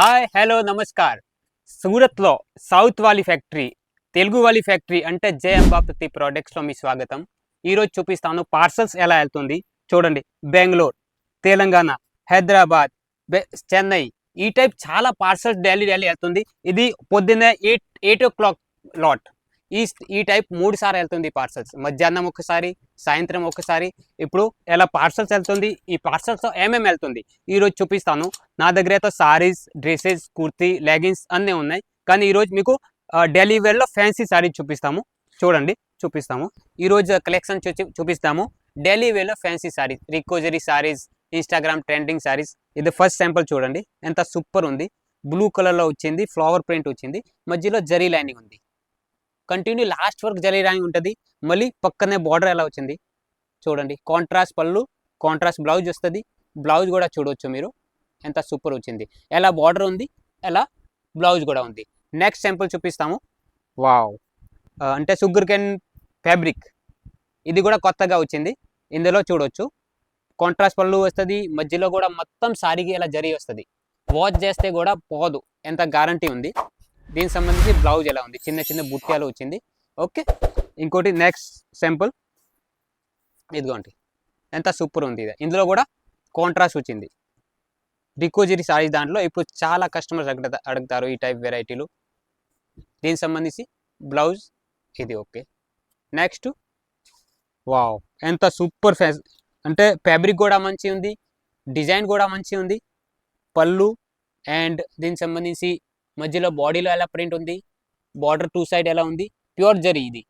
Hi hello నమస్కార్. సూరత్లో south వాలీ ఫ్యాక్టరీ తెలుగు వాలీ ఫ్యాక్టరీ అంటే జే అంబాపతి ప్రోడక్ట్స్లో మీ స్వాగతం. ఈరోజు చూపిస్తాను పార్సల్స్ ఎలా వెళ్తుంది. చూడండి బెంగళూరు తెలంగాణ హైదరాబాద్ చెన్నై. ఈ టైప్ చాలా పార్సల్స్ డైలీ డైలీ వెళ్తుంది. ఇది పొద్దున్నే eight eight o'clock lot ఈ ఈ టైప్ మూడు సార్లు వెళ్తుంది పార్సల్స్. మధ్యాహ్నం ఒకసారి సాయంత్రం ఒకసారి. ఇప్పుడు ఎలా పార్సల్స్ వెళ్తుంది ఈ పార్సల్స్తో ఏమేమి వెళ్తుంది? ఈరోజు చూపిస్తాను. నా దగ్గర అయితే సారీస్ డ్రెస్సెస్ కుర్తీ లెగిన్స్ అన్నీ ఉన్నాయి. కానీ ఈరోజు మీకు ఢిల్లీ వేర్లో ఫ్యాన్సీ సారీ చూపిస్తాము. చూడండి చూపిస్తాము. ఈరోజు కలెక్షన్ చూపిస్తాము. ఢిల్లీ వేర్లో ఫ్యాన్సీ సారీస్ రికోజరీ సారీస్ ఇన్స్టాగ్రామ్ ట్రెండింగ్ సారీస్. ఇది ఫస్ట్ శాంపుల్ చూడండి. ఎంత సూపర్ ఉంది. బ్లూ కలర్లో వచ్చింది ఫ్లవర్ ప్రింట్ వచ్చింది. మధ్యలో జరీ లైనింగ్ ఉంది. కంటిన్యూ లాస్ట్ వరకు లైనింగ్ ఉంటుంది. మళ్ళీ పక్కనే బార్డర్ ఎలా వచ్చింది? చూడండి. కాంట్రాస్ట్ పళ్ళు కాంట్రాస్ట్ బ్లౌజ్ వస్తుంది. బ్లౌజ్ కూడా చూడవచ్చు మీరు. ఎంత సూపర్ వచ్చింది. ఎలా బార్డర్ ఉంది? ఎలా బ్లౌజ్ కూడా ఉంది. నెక్స్ట్ శాంపుల్ చూపిస్తాము. వావ్ అంటే షుగర్ కెన్ ఫ్యాబ్రిక్ ఇది కూడా కొత్తగా వచ్చింది. ఇందులో చూడొచ్చు. కాంట్రాస్ట్ పళ్ళు వస్తుంది. మధ్యలో కూడా మొత్తం సారీకి ఇలా జరి వస్తుంది. వాచ్ చేస్తే కూడా పోదు. ఎంత గ్యారంటీ ఉంది? దీనికి సంబంధించి బ్లౌజ్ ఎలా ఉంది? చిన్న చిన్న బుట్యాలు వచ్చింది. ఓకే. ఇంకోటి నెక్స్ట్ సింపుల్ ఇదిగోండి. ఎంత సూపర్ ఉంది ఇది. ఇందులో కూడా కాంట్రాస్ట్ వచ్చింది. రికోజరీ సారీస్ దాంట్లో ఇప్పుడు చాలా కస్టమర్స్ అడుగుతా అడుగుతారు ఈ టైప్ వెరైటీలు దీనికి సంబంధించి బ్లౌజ్ ఇది ఓకే. నెక్స్ట్ వావ్ ఎంత సూపర్ ఫ్యాస్ అంటే ఫ్యాబ్రిక్ కూడా మంచి ఉంది డిజైన్ కూడా మంచి ఉంది పళ్ళు అండ్ దీనికి సంబంధించి మధ్యలో బాడీలో ఎలా ప్రింట్ ఉంది? బార్డర్ టూ సైడ్ ఎలా ఉంది? ప్యూర్ జరీ ఇది.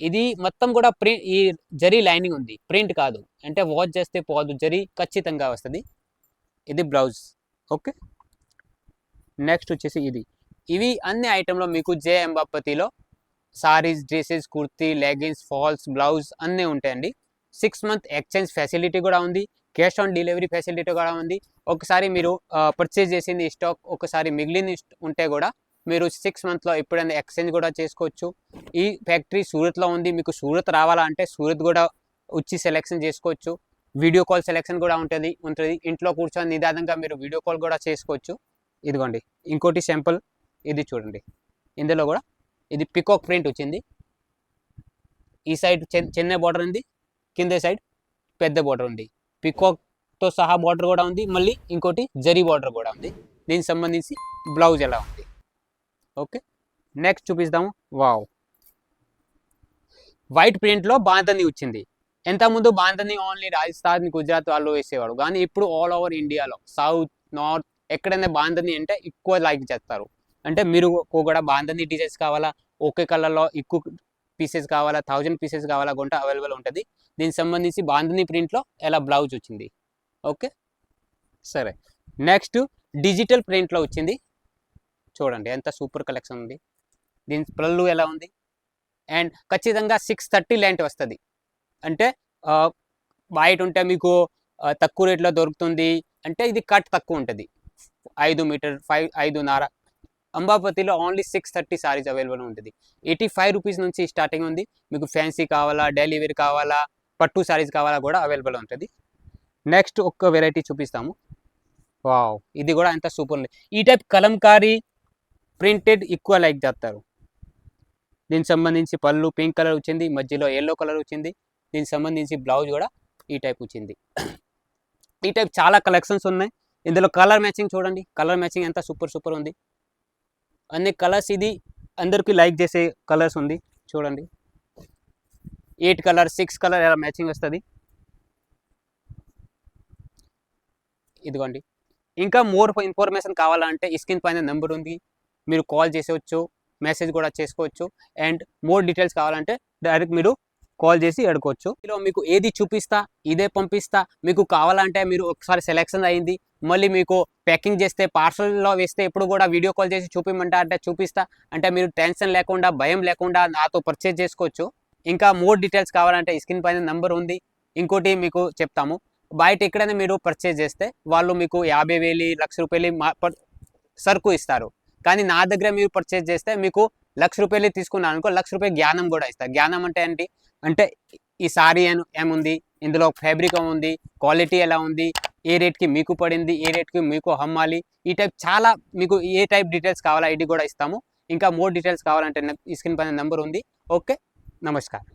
ఇది మొత్తం కూడా ప్రింట్ ఈ జరీ లైనింగ్ ఉంది. ప్రింట్ కాదు. అంటే వాచ్ చేస్తే పోదు. జరీ ఖచ్చితంగా వస్తుంది. ఇది బ్లౌజ్ ఓకే? నెక్స్ట్ వచ్చేసి ఇది. ఇవి అన్ని ఐటెంలో మీకు జే అంబాపతిలో saris dresses kurti leggings falls blouse అన్నీ ఉంటాయండి. సిక్స్ మంత్ ఎక్స్చేంజ్ ఫెసిలిటీ కూడా ఉంది. క్యాష్ ఆన్ డెలివరీ ఫెసిలిటీ కూడా ఉంది. ఒకసారి మీరు పర్చేజ్ చేసింది స్టాక్ ఒకసారి మిగిలిన ఉంటే కూడా మీరు సిక్స్ మంత్లో ఎప్పుడైనా ఎక్స్చేంజ్ కూడా చేసుకోవచ్చు. ఈ ఫ్యాక్టరీ సూరత్లో ఉంది. మీకు సూరత్ రావాలంటే సూరత్ కూడా వచ్చి సెలెక్షన్ చేసుకోవచ్చు. వీడియో కాల్ సెలెక్షన్ కూడా ఉంటుంది ఉంటుంది. ఇంట్లో కూర్చొని నిదానంగా మీరు వీడియో కాల్ కూడా చేసుకోవచ్చు. ఇదిగోండి ఇంకోటి సింపుల్ ఇది చూడండి. ఇందులో కూడా ఇది పికాక్ ప్రింట్ వచ్చింది. ఈ సైడ్ చిన్న- చిన్న బార్డర్ ఉంది కింద సైడ్ పెద్ద బార్డర్ ఉంది. పికాక్తో సహా బార్డర్ కూడా ఉంది. మళ్ళీ ఇంకోటి జరీ బార్డర్ కూడా ఉంది. దీనికి సంబంధించి బ్లౌజ్ ఎలా ఉంది? ఓకే. నెక్స్ట్ చూపిస్తాము వావ్. వైట్ ప్రింట్లో బాంధని వచ్చింది. ముందు బాంధని ఓన్లీ రాజస్థాన్ గుజరాత్ వాళ్ళు వేసేవాడు కానీ ఇప్పుడు ఆల్ ఓవర్ ఇండియాలో సౌత్ నార్త్ ఎక్కడైనా బాంధని అంటే ఎక్కువ లైక్ చేస్తారు. అంటే మీరు కూడా బాంధని డిజైన్స్ కావాలా? ఒకే కలర్లో ఎక్కువ పీసెస్ కావాలా థౌజండ్ పీసెస్ కావాలా గుంట అవైలబుల్ ఉంటుంది. దీనికి సంబంధించి బాంధని ప్రింట్లో ఎలా బ్లౌజ్ వచ్చింది? ఓకే? సరే. నెక్స్ట్ డిజిటల్ ప్రింట్లో వచ్చింది. చూడండి ఎంత సూపర్ కలెక్షన్ ఉంది. దీని పళ్ళు ఎలా ఉంది? అండ్ ఖచ్చితంగా సిక్స్ థర్టీ లెంట్ వస్తుంది. అంటే బయట ఉంటే మీకు తక్కువ రేట్లో దొరుకుతుంది. అంటే ఇది కట్ తక్కువ ఉంటుంది. ఐదు మీటర్ ఫైవ్ ఐదున్నర అంబాపతిలో only six thirty saris available ఉంటుంది. ఎయిటీ ఫైవ్ రూపీస్ నుంచి స్టార్టింగ్ ఉంది. మీకు ఫ్యాన్సీ కావాలా డైలీ వేర్ కావాలా పట్టు సారీస్ కావాలా కూడా అవైలబుల్ ఉంటుంది. నెక్స్ట్ ఒక్క వెరైటీ చూపిస్తాము. వావ్ ఇది కూడా అంత సూపర్ ఉంది. ఈ టైప్ కలంకారీ ప్రింటెడ్ ఎక్కువ లైక్ చేస్తారు. దీనికి సంబంధించి పళ్ళు పింక్ కలర్ వచ్చింది మధ్యలో ఎల్లో కలర్ వచ్చింది. దీనికి సంబంధించి బ్లౌజ్ కూడా ఈ టైప్ వచ్చింది. ఈ టైప్ చాలా కలెక్షన్స్ ఉన్నాయి. ఇందులో కలర్ మ్యాచింగ్ చూడండి. కలర్ మ్యాచింగ్ ఎంత సూపర్ సూపర్ ఉంది. అన్ని కలర్స్ ఇది. అందరికీ లైక్ చేసే కలర్స్ ఉంది. చూడండి. ఎయిట్ కలర్ సిక్స్ కలర్ ఎలా మ్యాచింగ్ వస్తుంది. ఇదిగోండి. ఇంకా మోర్ ఇన్ఫర్మేషన్ కావాలంటే ఈ స్క్రీన్ పైన నెంబర్ ఉంది. మీరు కాల్ చేసేవచ్చు మెసేజ్ కూడా చేసుకోవచ్చు. అండ్ మోర్ డీటెయిల్స్ కావాలంటే డైరెక్ట్ మీరు కాల్ చేసి అడుకోవచ్చు ఇలా మీకు ఏది చూపిస్తా ఇదే పంపిస్తా మీకు కావాలంటే మీరు ఒకసారి సెలెక్షన్ అయింది మళ్ళీ మీకు ప్యాకింగ్ చేస్తే పార్సల్లో వేస్తే ఎప్పుడు కూడా వీడియో కాల్ చేసి చూపిమంటా అంటే చూపిస్తా. అంటే మీరు టెన్షన్ లేకుండా భయం లేకుండా నాతో పర్చేజ్ చేసుకోవచ్చు. ఇంకా మోర్ డీటెయిల్స్ కావాలంటే స్క్రీన్ పైన నెంబర్ ఉంది. ఇంకోటి మీకు చెప్తాము. బయట ఎక్కడైనా మీరు పర్చేజ్ చేస్తే వాళ్ళు మీకు యాభై వేలు లక్ష రూపాయలు మా- సరుకు ఇస్తారు. కానీ నా దగ్గర మీరు పర్చేజ్ చేస్తే మీకు లక్ష రూపాయలు తీసుకున్నాను అనుకో లక్ష రూపాయలు జ్ఞానం కూడా ఇస్తారు. జ్ఞానం అంటే ఏంటి? అంటే ఈ సారీ అని ఏముంది? ఇందులో ఫ్యాబ్రిక్ ఉంది క్వాలిటీ ఎలా ఉంది? ఏ రేట్కి మీకు పడింది? ఏ రేట్కి మీకు అమ్మాలి? ఈ టైప్ చాలా మీకు ఏ టైప్ డీటెయిల్స్ కావాలా? ఇది కూడా ఇస్తాము. ఇంకా మోర్ డీటెయిల్స్ కావాలంటే ఈ స్క్రీన్ పైన నెంబర్ ఉంది. ఓకే. నమస్కారం.